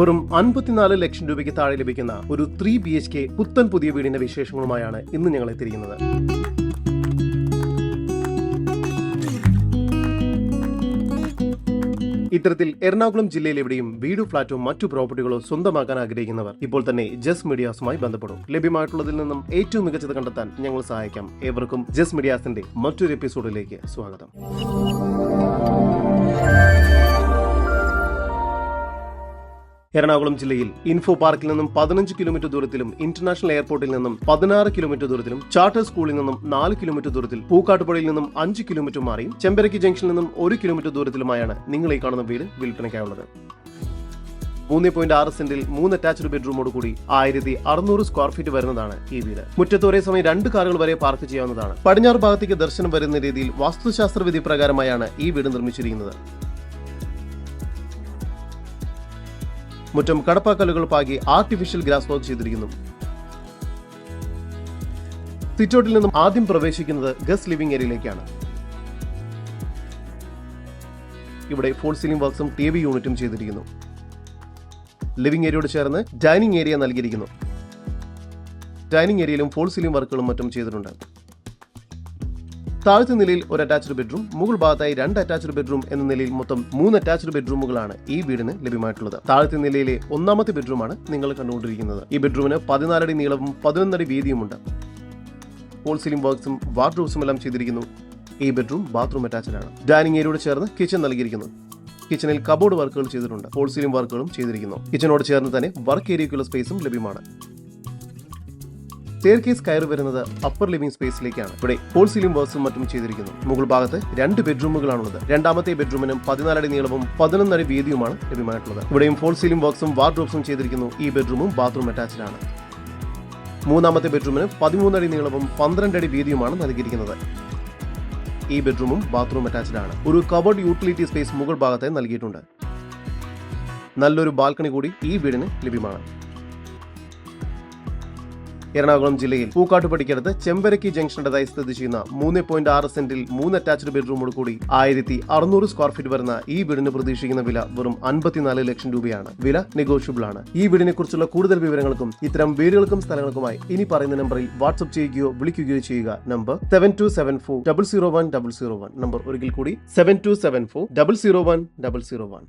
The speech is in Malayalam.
വെറും അൻപത്തിനാല് ലക്ഷം രൂപയ്ക്ക് താഴെ ലഭിക്കുന്ന ഒരു ത്രീ ബി എച്ച് കെ പുത്തൻ പുതിയ വീടിന്റെ വിശേഷങ്ങളുമായാണ് ഇന്ന് ഞങ്ങൾ എത്തിയിരിക്കുന്നത്. ഇത്തരത്തിൽ എറണാകുളം ജില്ലയിൽ എവിടെയും വീടോ ഫ്ളാറ്റോ മറ്റു പ്രോപ്പർട്ടികളോ സ്വന്തമാക്കാൻ ആഗ്രഹിക്കുന്നവർ ഇപ്പോൾ തന്നെ ജസ് മീഡിയാസുമായി ബന്ധപ്പെടും. ലഭ്യമായിട്ടുള്ളതിൽ നിന്നും ഏറ്റവും മികച്ചത് കണ്ടെത്താൻ ഞങ്ങൾ സഹായിക്കാം. ഏവർക്കും ജസ് മീഡിയാസിന്റെ മറ്റൊരു എപ്പിസോഡിലേക്ക് സ്വാഗതം. എറണാകുളം ജില്ലയിൽ ഇൻഫോ പാർക്കിൽ നിന്നും പതിനഞ്ച് കിലോമീറ്റർ ദൂരത്തിലും ഇന്റർനാഷണൽ എയർപോർട്ടിൽ നിന്നും പതിനാറ് കിലോമീറ്റർ ദൂരത്തിലും ചാർട്ടർ സ്കൂളിൽ നിന്നും നാല് കിലോമീറ്റർ ദൂരത്തിൽ പൂക്കാട്ടുപുഴയിൽ നിന്നും അഞ്ച് കിലോമീറ്റർ മാറിയും ചെമ്പരക്കി ജംഗ്ഷനിൽ നിന്നും ഒരു കിലോമീറ്റർ ദൂരത്തിലുമായാണ് നിങ്ങൾ ഈ കാണുന്ന വീട് വിൽപ്പനയ്ക്കായുള്ളത്. മൂന്ന് പോയിന്റ് ആറ് സെന്റിൽ മൂന്ന് അറ്റാച്ച്ഡ് ബെഡ്റൂമോട് കൂടി ആയിരത്തി അറുന്നൂറ് സ്ക്വയർ ഫീറ്റ് വരുന്നതാണ് ഈ വീട്. മുറ്റത്ത് ഒരേ സമയം രണ്ട് കാറുകൾ വരെ പാർക്ക് ചെയ്യാവുന്നതാണ്. പടിഞ്ഞാറ് ഭാഗത്തേക്ക് ദർശനം വരുന്ന രീതിയിൽ വാസ്തുശാസ്ത്ര വിധി പ്രകാരമായാണ് ഈ വീട് നിർമ്മിച്ചിരിക്കുന്നത്. മുറ്റം കടപ്പാക്കല്ലുകൾ പാകി ആർട്ടിഫിഷ്യൽ ഗ്രാസ് വർക്ക് ചെയ്തിരിക്കുന്നു. സിറ്റോട്ടിൽ നിന്നും ആദ്യം പ്രവേശിക്കുന്നത് ഗസ്റ്റ് ലിവിംഗ് ഏരിയയിലേക്കാണ്. ഇവിടെ ഫോൾ സീലിംഗ് വർക്ക്സും ടി വി യൂണിറ്റും ചെയ്തിരിക്കുന്നു. ലിവിംഗ് ഏരിയയോട് ചേർന്ന് ഡൈനിങ് ഏരിയ നൽകിയിരിക്കുന്നു. ഡൈനിങ് ഏരിയയിലും ഫോൾ സീലിംഗ് വർക്കുകളും മറ്റും ചെയ്തിട്ടുണ്ട്. താഴത്തെ നിലയിൽ ഒരു അറ്റാച്ച്ഡ് ബെഡ്റൂം മുകൾ ഭാഗത്തായി രണ്ട് അറ്റാച്ച്ഡ് ബെഡ്റൂം എന്ന നിലയിൽ മൊത്തം മൂന്ന് അറ്റാച്ച്ഡ് ബെഡ്റൂമുകളാണ് ഈ വീടിന് ലഭ്യമായിട്ടുള്ളത്. താഴത്തെ നിലയിലെ ഒന്നാമത്തെ ബെഡ്റൂമാണ് നിങ്ങൾ കണ്ടുകൊണ്ടിരിക്കുന്നത്. ഈ ബെഡ്റൂമിന് പതിനാലടി നീളവും പതിനൊന്നടി വീതിയുമുണ്ട്. ഹോൾ സീലിംഗ് വർക്ക്സും വാർഡ്രോബ്സും എല്ലാം ചെയ്തിരിക്കുന്നു. ഈ ബെഡ്റൂം ബാത്റൂം അറ്റാച്ച്ഡ് ആണ്. ഡൈനിങ് ഏരിയയോട് ചേർന്ന് കിച്ചൺ നൽകിയിരിക്കുന്നു. കിച്ചണിൽ കബോർഡ് വർക്കുകൾ ചെയ്തിട്ടുണ്ട്. ഹോൾ സീലിംഗ് വർക്കുകളും ചെയ്തിരിക്കുന്നു. കിച്ചനോട് ചേർന്ന് തന്നെ വർക്ക് ഏരിയയ്ക്കുള്ള സ്പേസും ലഭ്യമാണ്. സ്റ്റെയർ കേസ് കയറി വരുന്നത് അപ്പർ ലിവിംഗ് സ്പേസിലേക്കാണ് ഇവിടെ പോൾ സീലിംഗ് വേഴ്സും മറ്റും ചെയ്തിരിക്കുന്നു. മുകൾ ഭാഗത്ത് രണ്ട് ബെഡ്റൂമുകളാണുള്ളത് രണ്ടാമത്തെ ബെഡ്റൂമിനും പതിനാലടി നീളവും പതിനൊന്നടി വീതിയുമാണ് ലഭ്യമായിട്ടുള്ളത്. ഇവിടെയും ഫോൾ സീലിംഗ് വർക്ക്സും വാർഡ്രോബ്സും ചെയ്തിരിക്കുന്നു. ഈ ബെഡ്റൂമും ബാത്റൂം അറ്റാച്ച്ഡ് ആണ്. മൂന്നാമത്തെ ബെഡ്റൂമിന് പതിമൂന്നടി നീളവും പന്ത്രണ്ടടി വീതിയുമാണ് നൽകിയിരിക്കുന്നത്. ഈ ബെഡ്റൂമും ബാത്റൂം അറ്റാച്ച്ഡ് ആണ്. ഒരു കബോർഡ് യൂട്ടിലിറ്റി സ്പേസ് മുകൾ ഭാഗത്തായി നൽകിയിട്ടുണ്ട്. നല്ലൊരു ബാൽക്കണി കൂടി ഈ വീടിന് ലഭ്യമാണ്. എറണാകുളം ജില്ലയിൽ പൂക്കാട്ടുപടിക്കടുത്ത് ചെമ്പരക്കി ജംഗ്ഷനുടേതായി സ്ഥിതി ചെയ്യുന്ന മൂന്ന് പോയിന്റ് ആറ് സെന്റിൽ മൂന്ന് അറ്റാച്ച്ഡ് ബെഡ്റൂമോട് കൂടി ആയിരത്തി അറുന്നൂറ് സ്ക്വയർ ഫീറ്റ് വരുന്ന ഈ വീടിന് പ്രതീക്ഷിക്കുന്ന വില വെറും അൻപത്തിനാല് ലക്ഷം രൂപയാണ്. വില നെഗോഷ്യബിൾ ആണ്. ഈ വീടിനെ കുറിച്ചുള്ള കൂടുതൽ വിവരങ്ങൾക്കും ഇത്തരം വീടുകൾക്കും സ്ഥലങ്ങൾക്കുമായി ഇനി പറയുന്ന നമ്പറിൽ വാട്സ്ആപ്പ് ചെയ്യുകയോ വിളിക്കുകയോ ചെയ്യുക. Number seven two seven four double zero one double zero one number ഒരിക്കൽ കൂടി seven two seven four double zero one double zero one